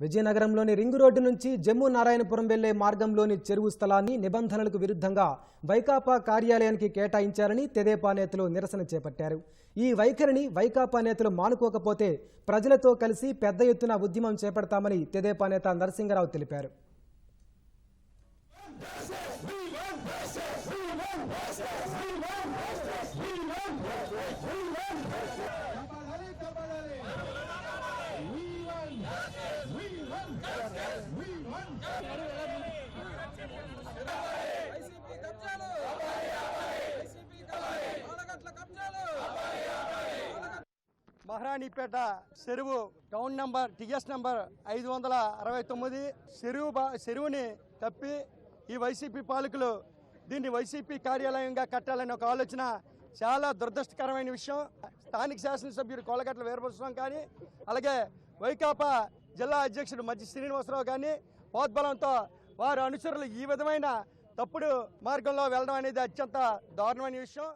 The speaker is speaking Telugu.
విజయనగరంలోని రింగు రోడ్డు నుంచి జమ్ము నారాయణపురం వెళ్ళే మార్గంలోని చెరువు స్థలాన్ని నిబంధనలకు విరుద్ధంగా వైకాపా కార్యాలయానికి కేటాయించారని తెదేపా నేతలు నిరసన చేపట్టారు. ఈ వైఖరిని వైకాపా నేతలు మానుకోకపోతే ప్రజలతో కలిసి పెద్ద ఎత్తున ఉద్యమం చేపడతామని తెదేపా నేత నరసింగరావు తెలిపారు. మహారాణిపేట చెరువు టౌన్ నంబర్ టిఎస్ నంబర్ ఐదు వందల అరవై తొమ్మిది చెరువు చెరువుని తప్పి ఈ వైసీపీ పాలకులు దీన్ని వైసీపీ కార్యాలయంగా కట్టాలనే ఒక ఆలోచన చాలా దురదృష్టకరమైన విషయం. స్థానిక శాసనసభ్యుడు కోలగట్ల వీరభద్రస్వామి కానీ అలాగే వైకాపా జిల్లా అధ్యక్షుడు మధ్య శ్రీనివాసరావు కానీ పోద్బలంతో వారి అనుచరులు ఈ విధమైన తప్పుడు మార్గంలో వెళ్ళడం అనేది అత్యంత దారుణమైన విషయం.